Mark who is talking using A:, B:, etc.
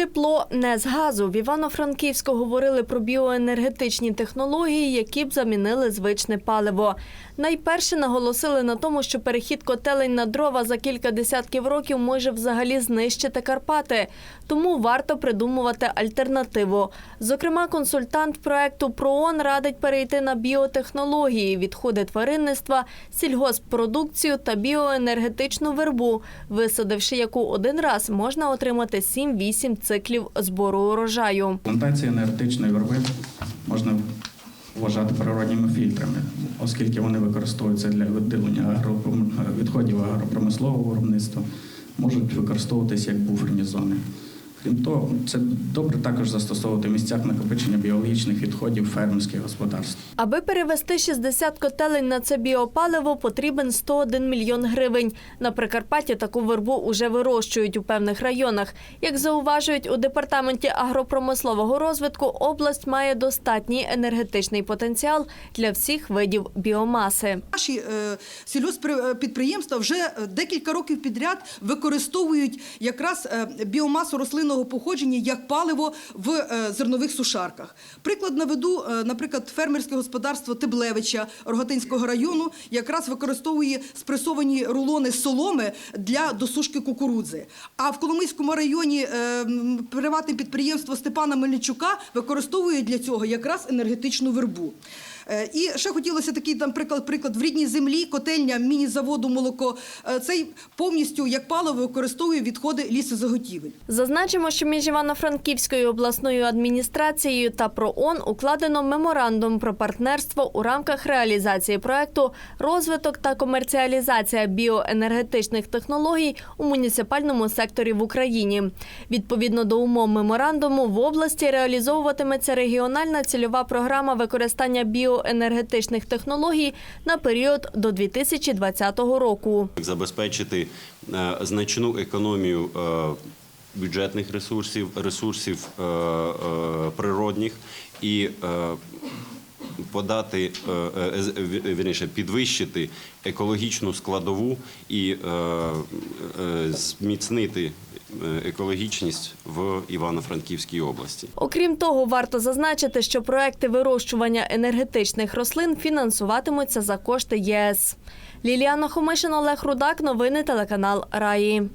A: Тепло не з газу. В Івано-Франківську говорили про біоенергетичні технології, які б замінили звичне паливо. Найперше наголосили на тому, що перехід котелень на дрова за кілька десятків років може взагалі знищити Карпати. Тому варто придумувати альтернативу. Зокрема, консультант проекту ПРООН радить перейти на біотехнології, відходи тваринництва, сільгосппродукцію та біоенергетичну вербу, висадивши яку один раз можна отримати 7-8 циклів збору урожаю.
B: Плантації енергетичної верби можна вважати природніми фільтрами, оскільки вони використовуються для відділення відходів агропромислового виробництва, можуть використовуватися як буферні зони. Крім того, це добре також застосовувати в місцях накопичення біологічних відходів фермерських господарств.
A: Аби перевести 60 котелень на це біопаливо, потрібен 101 мільйон гривень. На Прикарпатті таку вербу уже вирощують у певних районах. Як зауважують у департаменті агропромислового розвитку, область має достатній енергетичний потенціал для всіх видів біомаси.
C: Наші е, сільгосппідприємства вже е, декілька років підряд використовують якраз е, біомасу рослинного походження як паливо в е, зернових сушарках. Приклад наведу, е, наприклад, фермерське господарство Теблевича Рогатинського району якраз використовує спресовані рулони соломи для досушки кукурудзи. А в Коломийському районі е, приватне підприємство Степана Мельничука використовує для цього якраз енергетичну вербу. Е, І ще хотілося такий там приклад, приклад в рідній землі, котельня міні-заводу молоко. Е, Цей повністю як паливо використовує відходи лісозаготівель.
A: Зазначимо, що між Івано-Франківською обласною адміністрацією та ПРООН укладено меморандум про партнерство у рамках реалізації проекту розвиток та комерціалізація біоенергетичних технологій у муніципальному секторі в Україні. Відповідно до умов меморандуму, в області реалізовуватиметься регіональна цільова програма використання біоенергетичних технологій на період до 2020 року.
D: забезпечити е, значну економію е, бюджетних ресурсів, ресурсів е, природних і подати е, вірніше, підвищити екологічну складову і зміцнити екологічність в Івано-Франківській області.
A: Окрім того, варто зазначити, що проекти вирощування енергетичних рослин фінансуватимуться за кошти ЄС. Ліліана Хомишин, Олег Рудак. Новини телеканал Раї.